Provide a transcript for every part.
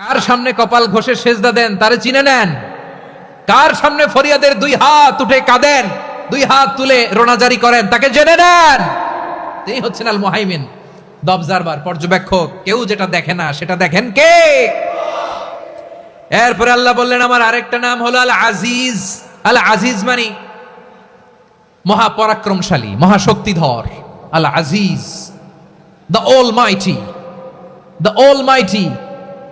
কার সামনে কপাল ঘষে সেজদা দেন, তারে চিনে নেন। কার সামনে ফরিয়াদের দুই হাত উঠে কাঁদেন, দুই হাত তুলে রোনাজারি করেন, তাকে জেনে নেন। তিনি হচ্ছেন আল মোহাইমিন দবজারবার পর্যবেক্ষক। কেউ যেটা দেখে না, সেটা দেখেন কে? এরপরে আল্লাহ বললেন, আমার আরেকটা নাম হলো আল আজিজ আল আজিজ মানি মহাপরাক্রমশালী, মহাশক্তিধর। আল আজিজ the almighty the all মাইটি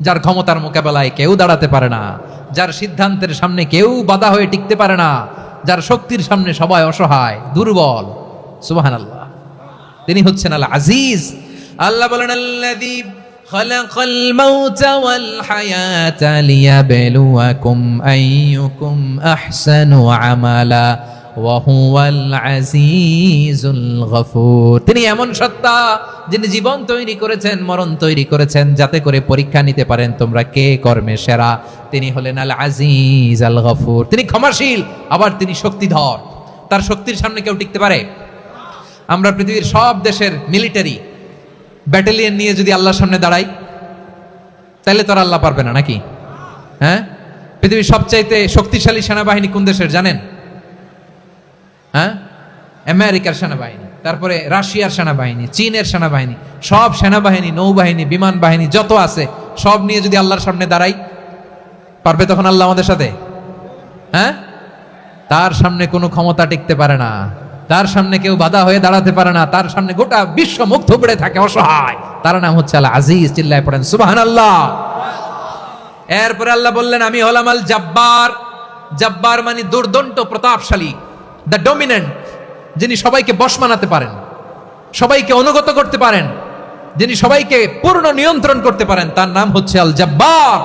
যার ক্ষমতার মোকাবেলায় কেউ দাঁড়াতে পারে না যার সিদ্ধান্তের সামনে কেউ বাধা হয়ে টিকতে পারে না যার শক্তির সামনে সবাই অসহায় দুর্বল সুবাহান আল্লাহ তিনি হচ্ছেন আল আজিজ আল্লাহ বলেন আল্লাযী خلق الموت والحياة ليبلوكم أيكم أحسن عملا وهو العزيز الغفور তিনি এমন সত্তা যিনি জীবন তৈরি করেছেন, মরণ তৈরি করেছেন, যাতে করে পরীক্ষা নিতে পারেন তোমরা কে কর্মে সেরা। তিনি হলেন আল আজিজ আল গফুর তিনি ক্ষমাশীল, আবার তিনি শক্তিধর। তার শক্তির সামনে কেউ টিকতে পারে? আমরা পৃথিবীর সব দেশের মিলিটারি ব্যাটালিয়ন নিয়ে যদি আল্লাহর সামনে দাঁড়াই, তাহলে তো আর আল্লাহ পারবে না, নাকি? হ্যাঁ? পৃথিবীর সবচাইতে শক্তিশালী সেনাবাহিনী কোন দেশের, জানেন? হ্যাঁ? আমেরিকার সেনাবাহিনী, তারপরে রাশিয়ার সেনাবাহিনী, চীনের সেনাবাহিনী, সব সেনাবাহিনী, নৌবাহিনী, বিমান বাহিনী যত আছে, সব নিয়ে যদি আল্লাহর সামনে দাঁড়াই, পারবে তখন আল্লাহ আমাদের সাথে? হ্যাঁ? তার সামনে কোনো ক্ষমতা টিকতে পারে না। তার সামনে কেউ বাধা হয়ে দাঁড়াতে পারে না। তার সামনে গোটা বিশ্ব মুখ থুবড়ে থাকে, অসহায়। তার নাম হচ্ছে আল্লাহ আজিজ, চিল্লায় পড়েন সুবাহান আল্লাহ এরপরে আল্লাহ বললেন, আমি হলাম আল জাব্বার জাব্বার মানে দুর্দন্ত, প্রতাপশালী। দ্য ডমিনেন্ট যিনি সবাইকে বশ মানাতে পারেন সবাইকে অনুগত করতে পারেন যিনি সবাইকে পূর্ণ নিয়ন্ত্রণ করতে পারেন তার নাম হচ্ছে আল জাব্বার।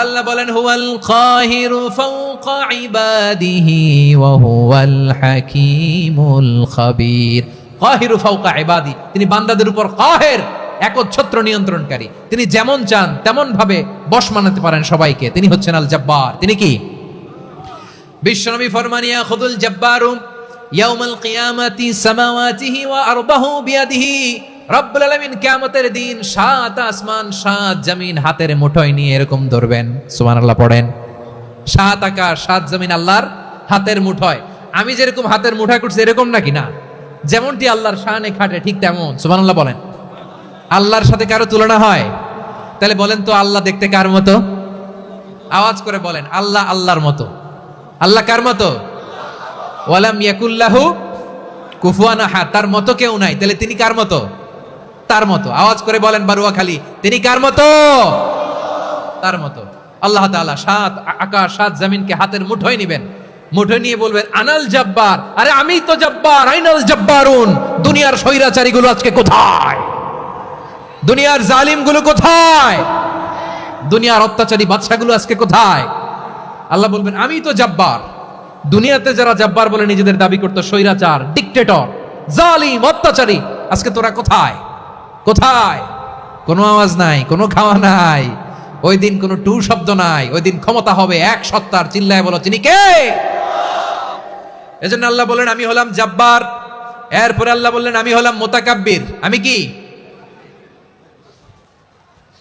আল্লাহ বলেন হুয়াল কাহিরু ফাওকা ইবাদিহি ওয়া হুয়াল হাকীমুল খাবীর। কাহিরু ফাওকা ইবাদি তিনি বান্দাদের উপর কাহের একচ্ছত্র নিয়ন্ত্রণকারী। তিনি যেমন চান তেমন ভাবে বশ মানাতে পারেন সবাইকে। তিনি হচ্ছেন আল জাব্বার। তিনি কি? বিশ্বনবী ফরমানিয়া খুদুল জব্বারুম, ইয়াউমাল কিয়ামাতি সামাওয়াতিহি ওয়া আরবাহু বিয়াদিহি, রব্বুল আলামিন কিয়ামতের দিন সাত আসমান, সাত জমিন হাতের মুঠোয় নিয়ে এরকম ধরবেন। সুবহানাল্লাহ পড়েন। সাত আকাশ সাত জমিন আল্লাহর হাতের মুঠোয়। আমি যেরকম হাতের মুঠা করছি, এরকম নাকি না? যেমনটি আল্লাহর শানে খাটে, ঠিক তেমন। সুবহানাল্লাহ বলেন। আল্লাহর সাথে কারও তুলনা হয়? তাহলে বলেন তো আল্লাহ দেখতে কার মতো? আওয়াজ করে বলেন, আল্লাহ আল্লাহর মতো। আল্লাহ কার মতো? ওয়ালাম ইয়াকুল্লাহু কুফুয়ান আহাদ। তার মতো কেউ নাই। তাহলে তিনি কার মতো? তার মতো। আওয়াজ করে বলেন বারুয়া খালি, তিনি কার মতো? তার মতো। আল্লাহ তাআলা সাত আকাশ, সাত জমিনকে হাতের মুঠোয় নিবেন। মুঠোয় নিয়ে বলবেন, আনাল জব্বার। আরে আমি তো জব্বার, আইনাল জব্বারুন। দুনিয়ার স্বৈরাচারীগুলো আজকে কোথায়? দুনিয়ার জালিমগুলো কোথায়? দুনিয়ার অত্যাচারী বাদশাগুলো আজকে কোথায়? আল্লাহ বলবেন, আমি তো জাব্বার। দুনিয়াতে যারা জাব্বার বলে নিজেদের দাবি করতো, স্বৈরাচার ডিকটেটর জালিম, অত্যাচারী, আজকে তোরা কোথায়? কোথায়? কোনো আওয়াজ নাই, কোনো খাওয়া নাই। ওই দিন কোনো টু শব্দ নাই, ওই দিন ক্ষমতা হবে এক সত্তার। চিল্লায় বলো, চিনি কে? এজন্য আল্লাহ বললেন, আমি হলাম জাব্বার। এরপরে আল্লাহ বললেন, আমি হলাম মোতাকাব্বির। আমি কি?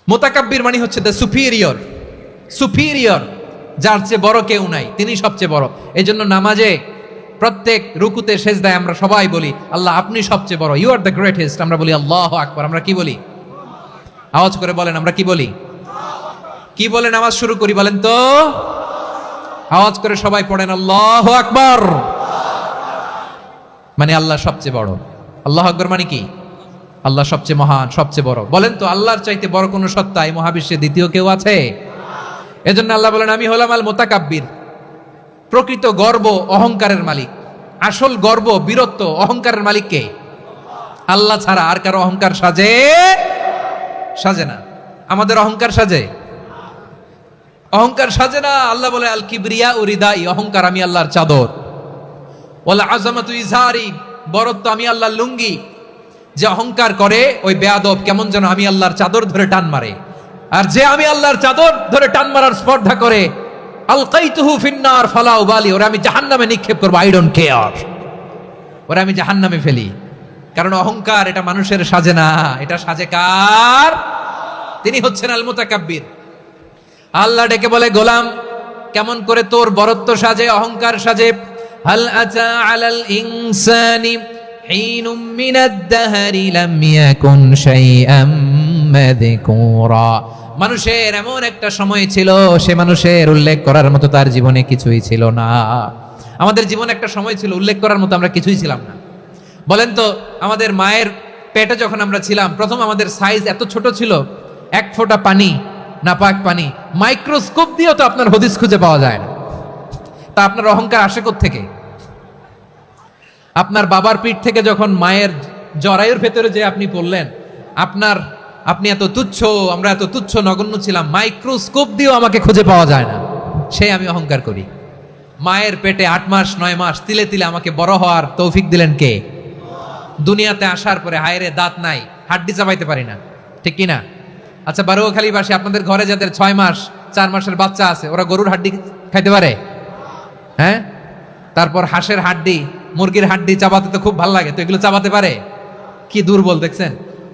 মোতাকাব্বির মানে হচ্ছে দ্য সুপিরিয়র সুপিরিয়র যার চেয়ে বড় কেউ নাই, তিনি সবচেয়ে বড়। এই জন্য নামাজে প্রত্যেক রুকুতে শেষ দেয় আমরা সবাই বলি, আল্লাহ আপনি সবচেয়ে বড়। ইউ আর দ্য গ্রেটেস্ট আমরা বলি, আল্লাহ আকবর। আমরা কি বলি? আওয়াজ করে বলেন, আমরা কি বলি? কি বলে নামাজ শুরু করি বলেন তো? আওয়াজ করে সবাই পড়েন, আল্লাহ আকবর। মানে আল্লাহ সবচেয়ে বড়। আল্লাহ আকবর মানে কি? আল্লাহ সবচেয়ে মহান, সবচেয়ে বড়। বলেন তো, আল্লাহর চাইতে বড় কোনো সত্তা এই মহাবিশ্বে দ্বিতীয় কেউ আছে? এজন্য আল্লাহ বলেন, আমি হলাম আল মোতাকাব্বির প্রকৃত গর্ব অহংকারের মালিক। আসল গর্ব, বীরত্ব অহংকারের মালিক কে? আল্লাহ ছাড়া আর কারও অহংকার সাজে সাজে না। আমাদের অহংকার সাজে? অহংকার সাজে না। আল্লাহ বলে আল কিবরিয়া উরিদাই অহংকার আমি আল্লাহর চাদর। বলে আজামাতু ইজহারি বরত্ব আমি আল্লাহর লুঙ্গি। যে অহংকার করে, ওই বেয়াদব কেমন যেন আমি আল্লাহর চাদর ধরে টান মারে। আর যে আমি আল্লাহর চাদর ধরে টান মারার স্পর্ধা করে আল কাইতুহু ফিন্নার ফালাউ বালি ওরা আমি জাহান্নামে নিক্ষেপ করব আই ডোন্ট কেয়ার ওরা আমি জাহান্নামে ফেলি। কারণ অহংকার, এটা মানুষের সাজে না। এটা সাজে কার? তিনি হচ্ছেন আল মুতাকাব্বির আল্লাহ ডেকে বলে, গোলাম, কেমন করে তোর বরত্ব সাজে, অহংকার সাজে? হাল আতা আলাল ইনসানি হিনুম মিনাদ দাহরি লাম ইয়াকুন শাইআম। মানুষের এমন একটা সময় ছিল, সে মানুষের উল্লেখ করার মতো তার জীবনে কিছুই ছিল না। আমাদের জীবনে একটা সময় ছিল, উল্লেখ করার মতো আমরা কিছুই ছিলাম না। বলেন তো, আমাদের মায়ের পেটে যখন আমরা ছিলাম, প্রথম আমাদের সাইজ এত ছোট ছিল, এক ফোঁটা পানি, নাপাক পানি মাইক্রোস্কোপ দিয়েও তো আপনার হদিস খুঁজে পাওয়া যায় না। তা আপনার অহংকার আসে থেকে আপনার বাবার পিঠ থেকে যখন মায়ের জরায়ুর ভেতরে যে আপনি পড়লেন, আপনার আপনি এত তুচ্ছ, আমরা এত তুচ্ছ নগণ্য ছিলাম, মাইক্রোস্কোপ দিয়েও আমাকে খুঁজে পাওয়া যায় না। সেই আমি অহংকার করি। মায়ের পেটে আট মাস, নয় মাস, তিলে তিলে আমাকে বড় হওয়ার তৌফিক দিলেন কে? দুনিয়াতে আসার পরে হায়রে দাঁত নাই, হাড্ডি চাপাইতে পারি না। ঠিক কি না? আচ্ছা বারোখালি বাসী, আপনাদের ঘরে যাদের ছয় মাস, চার মাসের বাচ্চা আছে, ওরা গরুর হাড্ডি খাইতে পারে? হ্যাঁ? তারপর হাঁসের হাড্ডি, মুরগির হাড্ডি চাবাতে তো খুব ভালো লাগে, তো এগুলো চাবাতে পারে? কি দুর্বল, দেখছেন?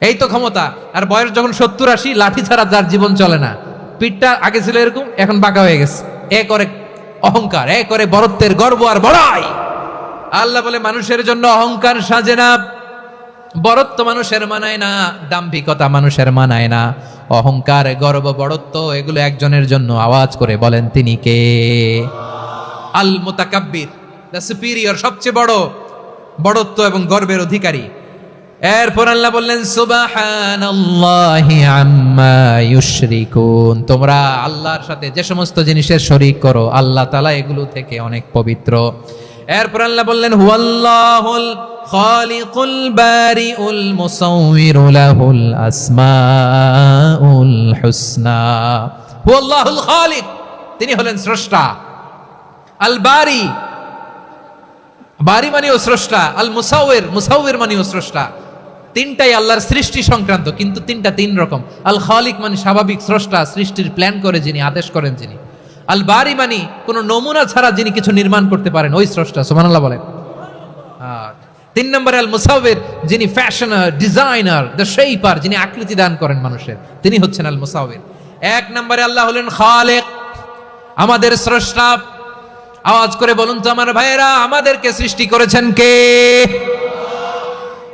এই তো ক্ষমতা। আর বয়স যখন সত্তর আশি, লাঠি ছাড়া যার জীবন চলে না। পিঠটা আগে ছিল এরকম, এখন বাঁকা হয়ে গেছে। এ করে অহংকার, এ করে বরত্বের গর্ব আর বড়াই। আল্লাহ বলে, মানুষের জন্য অহংকার সাজে না। বরত্ব মানুষের মানায় না, দাম্ভিকতা মানুষের মানায় না। অহংকার, গর্ব বড়ত্ব এগুলো একজনের জন্য আওয়াজ করে বলেন তিনি কে? আল মোতাকাব্বির দ্য সুপিরিয়র সবচেয়ে বড়। বড়ত্ব এবং গর্বের অধিকারী। এরপর আল্লাহ বললেন আম্মা তোমরা আল্লাহর সাথে যে সমস্ত জিনিসের শরীক করো, আল্লাহ তালা এগুলো থেকে অনেক পবিত্র। এরপর আল্লাহ বললেন, হুয়াল্লাহুল খালিকুল বারিউল মুসাউবিরু লাহুল আসমাউল হুসনা। হুয়াল্লাহুল খালিক, তিনি হলেন স্রষ্টা। আল বারি বারি মানেও স্রষ্টা, আল মুসাউয়ের মুসাউয়ের মানেও স্রষ্টা। তিনটাই আল্লাহর সৃষ্টি সংক্রান্ত, কিন্তু তিনটা তিন রকম। আল খালিক মানে স্বাভাবিক স্রষ্টা, সৃষ্টির প্ল্যান করে যিনি, আদেশ করেন যিনি। আল বারি মানি কোনো নমুনা ছাড়া যিনি কিছু নির্মাণ করতে পারেন, ওই স্রষ্টা, সুবহানাল্লাহ বলেন। তিন নম্বরে আল মুসাউয়ের যিনি ফ্যাশনার ডিজাইনার দ্য শেইপার যিনি আকৃতি দান করেন মানুষের, তিনি হচ্ছেন আল মুসাউয়ের এক নম্বরে আল্লাহ হলেন খালেক, আমাদের স্রষ্টা। আওয়াজ করে বলুন তো, আমার ভাইয়েরা, আমাদেরকে সৃষ্টি করেছেন কে?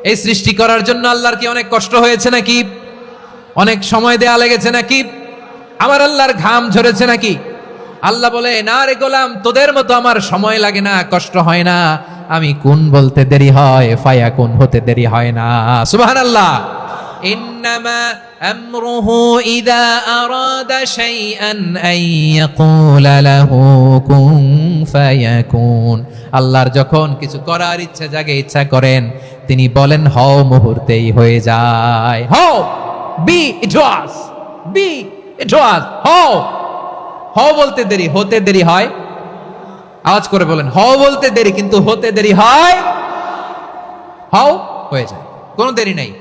এই সৃষ্টি করার জন্য আল্লাহর কি অনেক কষ্ট হয়েছে নাকি অনেক সময় দেয়া লেগেছে নাকি আমার আল্লাহর ঘাম ঝরেছে নাকি আল্লাহ বলে না রে গোলাম তোদের মতো আমার সময় লাগে না কষ্ট হয় না আমি কোন বলতে দেরি হয় ফায়া কোন হতে দেরি হয় না সুবাহান আল্লাহ إنما أمره إذا أراد شيئا أن يقول له كن فيكون আল্লাহর যখন কিছু করার ইচ্ছা জাগে, ইচ্ছা করেন, তিনি বলেন, হও মুহূর্তেই হয়ে যায়। হও বি ইট ওয়াজ বি ইট ওয়াজ হও হও বলতে দেরি, হতে দেরি হয়। আওয়াজ করে বলেন, হও বলতে দেরি, কিন্তু হতে দেরি হয়। হও হয়ে যায়, কোনো দেরি নাই।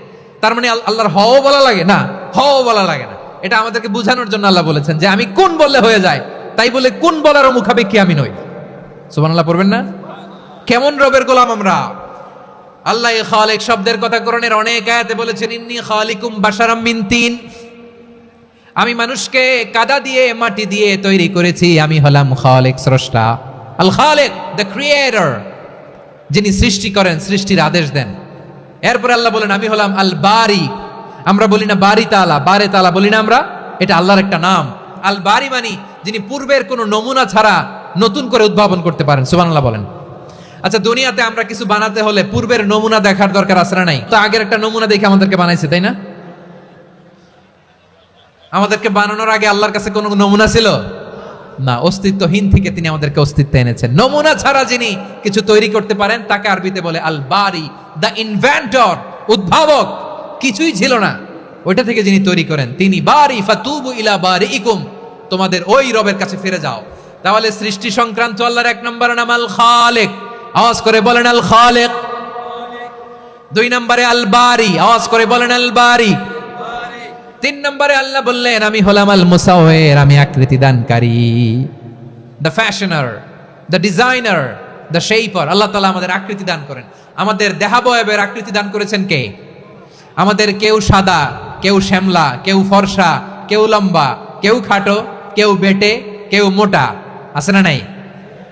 তার মানে আল- আল্লাহর হও বলা লাগে? না, হও বলা লাগে না। এটা আমাদেরকে বোঝানোর জন্য আল্লাহ বলেছেন যে, আমি কোন বললে হয়ে যায়? তাই বলে কোন বলারও মুখাপেক্ষি আমি নই। সুবান আল্লাহ পড়বেন না? কেমন রবের গোলাম আমরা? আল্লাহ খালিক শব্দের কথা করণের অনেক আয়াতে বলেছেন, ইন্নি খালিকুম বাশারাম মিন তিন। আমি মানুষকে কাদা দিয়ে, মাটি দিয়ে তৈরি করেছি, আমি হলাম খালেক স্রষ্টা। আল খালেক দ্য ক্রিয়েটর যিনি সৃষ্টি করেন, সৃষ্টির আদেশ দেন। এরপর আল্লাহ বলেন, আমি হলাম আল বারি। আমরা বলি না বারি তালা, বারে তালা বলি না আমরা, এটা আল্লাহর একটা নাম। আল বারি মানি, যিনি পূর্বের কোনো নমুনা ছাড়া নতুন করে উদ্ভাবন করতে পারেন, সুবহানাল্লাহ বলেন। আচ্ছা দুনিয়াতে আমরা কিছু বানাতে হলে পূর্বের নমুনা দেখার দরকার না নাই? তো আগের একটা নমুনা দেখে আমাদেরকে বানাইছে, তাই না? আমাদেরকে বানানোর আগে আল্লাহর কাছে কোনো নমুনা ছিল? না, অস্তিত্বহীন থেকে তিনি আমাদেরকে অস্তিত্ব এনেছেন। নমুনা ছাড়া যিনি কিছু তৈরি করতে পারেন, তাকে আরবিতে বলে আল বারি দ্য ইনভেন্টর, উদ্ভাবক। কিছুই ছিল না। ওইটা থেকে যিনি তৈরি করেন, তিনি, বারি ফাতুবু ইলা বারি ইকুম তোমাদের ওই রবের কাছে ফিরে যাও। তাহলে সৃষ্টি সংক্রান্ত আল্লাহর এক নম্বর নাম আল খালেক। আওয়াজ করে বলেন আল খালেক। দুই নম্বরে আল বারি। আওয়াজ করে বলেন আল বারি। তিন নম্বরে আল্লাহ বললেন, আমি হলাম আল মুসাওয়ের, আমি আকৃতি দানকারী। The fashioner the designer the shaper Allah তালা আমাদের আকৃতি দান করেন। আমাদের দেহাবয়বের আকৃতি দান করেছেন কে? আমাদের কেউ সাদা, কেউ শ্যামলা, কেউ ফর্সা, কেউ লম্বা, কেউ খাটো, কেউ বেটে, কেউ মোটা। আছে না নাই?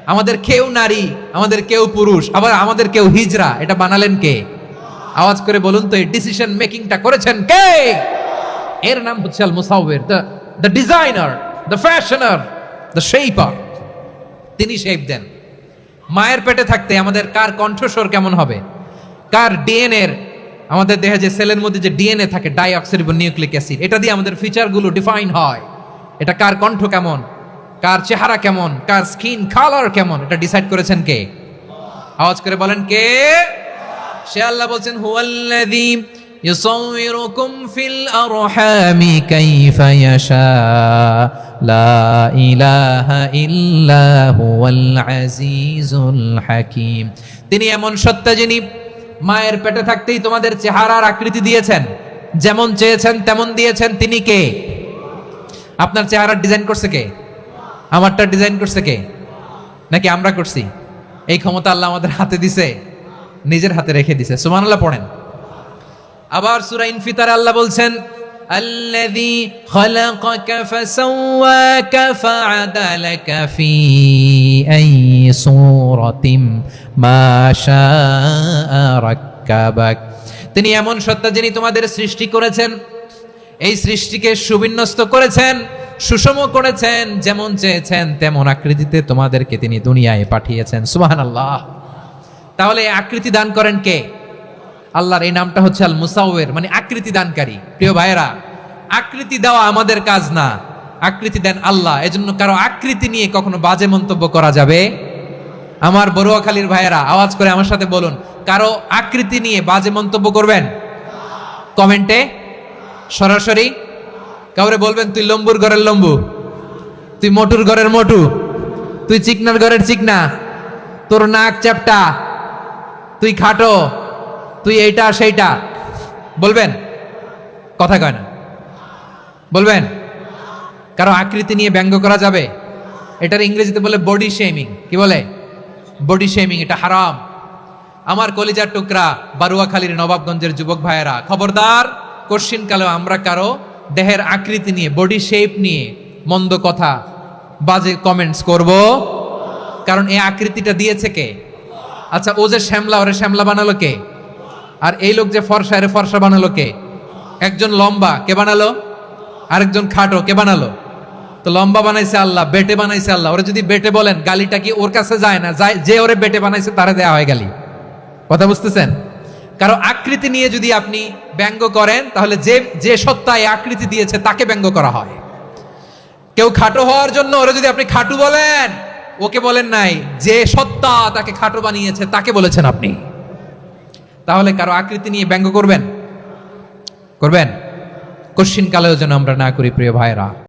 আমাদের কেউ নারী, আমাদের কেউ পুরুষ, আবার আমাদের কেউ হিজরা, এটা বানালেন কে? আওয়াজ করে বলুন তো, এই ডিসিশন মেকিংটা করেছেন কে? এর নাম হচ্ছে আল মুসাউবের the the designer the fashioner the shaper তিনি শেপ দেন। মায়ের পেটে থাকতে আমাদের কার কণ্ঠস্বর কেমন হবে? কার ডিএনএর আমাদের দেহে যে সেলের মধ্যে যে ডিএনএ থাকে ডাইঅক্সিরিবো নিউক্লিক অ্যাসিড এটা দিয়ে আমাদের ফিচারগুলো ডিফাইন হয়। এটা কার কণ্ঠ কেমন? কার চেহারা কেমন কার স্কিন কালার কেমন এটা ডিসাইড করেছেন কে আওয়াজ করে বলেন কে সে আল্লাহ বলছেন হুয়াল্লাযী يصوركم في الأرحام كيف يشاء لا إله إلا هو العزيز الحكيم তিনি এমন সত্তা যিনি মায়ের পেটে থাকতেই তোমাদের চেহারার আকৃতি দিয়েছেন যেমন চেয়েছেন তেমন দিয়েছেন তিনি কে আপনার চেহারার ডিজাইন করছে কে আমারটা ডিজাইন করছে কে নাকি আমরা করছি এই ক্ষমতা আল্লাহ আমাদের হাতে দিছে নিজের হাতে রেখে দিছে সুবহানাল্লাহ পড়েন আবার সূরা ইনফিতার আল্লাহ বলছেন الذي خلقك فسواك فعدلك في أي صورة ما شاء ركبك তিনি এমন সত্তা যিনি তোমাদের সৃষ্টি করেছেন এই সৃষ্টিকে সুবিন্যস্ত করেছেন সুষম করেছেন, যেমন চেয়েছেন, তেমন আকৃতিতে তোমাদেরকে তিনি দুনিয়ায় পাঠিয়েছেন। সুবহানাল্লাহ। তাহলে আকৃতি দান করেন কে? আল্লাহর এই নামটা হচ্ছে আল মুসাউয়ের মানে আকৃতি দানকারী। প্রিয় ভাইয়েরা, আকৃতি দেওয়া আমাদের কাজ না। আকৃতি দেন আল্লাহ। এজন্য কারও আকৃতি নিয়ে কখনো বাজে মন্তব্য করা যাবে? আমার বড়ুয়াখালীর ভাইয়েরা, আওয়াজ করে আমার সাথে বলুন, কারও আকৃতি নিয়ে বাজে মন্তব্য করবেন? কমেন্টে? সরাসরি? কাউরে বলবেন, তুই লম্বুর ঘরের লম্বু, তুই মটুর ঘরের মটু, তুই চিকনার ঘরের চিকনা, তোর নাক চ্যাপটা, তুই খাটো, তুই এইটা সেইটা। বলবেন? কথা কয় না। বলবেন? কারও আকৃতি নিয়ে ব্যঙ্গ করা যাবে? এটার ইংরেজিতে বলে বডি শেমিং কি বলে? বডি শেমিং এটা হারাম। আমার কলিজার টুকরা বারুয়াখালীর নবাবগঞ্জের যুবক ভাইয়েরা, খবরদার কোশ্চিন কালেও আমরা কারও দেহের আকৃতি নিয়ে বডি শেপ নিয়ে মন্দ কথা বাজে কমেন্টস করব। কারণ এই আকৃতিটা দিয়েছে কে? আচ্ছা ও যে শ্যামলা, ওরে শ্যামলা বানালো কে? আর এই লোক যে ফর্সা, এর ফর্সা বানালো কে? একজন লম্বা, কে বানালো? আরেকজন খাটো, কে বানালো? তো লম্বা বানাইছে আল্লাহ, বেটে বানাইছে আল্লাহ। ওরে যদি বেটে বলেন, গালিটা কি ওর কাছে যায় না? যায়, যে ওরে বেটে বানাইছে, তারে দেয়া হয় গালি। কথা বুঝতেছেন? কারও আকৃতি নিয়ে যদি আপনি ব্যঙ্গ করেন, তাহলে যে যে সত্তা এই আকৃতি দিয়েছে, তাকে ব্যঙ্গ করা হয়। কেউ খাটো হওয়ার জন্য ওরা যদি আপনি খাটু বলেন, ওকে বলেন নাই, যে সত্তা তাকে খাটো বানিয়েছে, তাকে বলেছেন আপনি। তাহলে কারও আকৃতি নিয়ে ব্যঙ্গ করবেন? করবেন? কশ্চিন কালেও যেন আমরা না করি, প্রিয় ভাইরা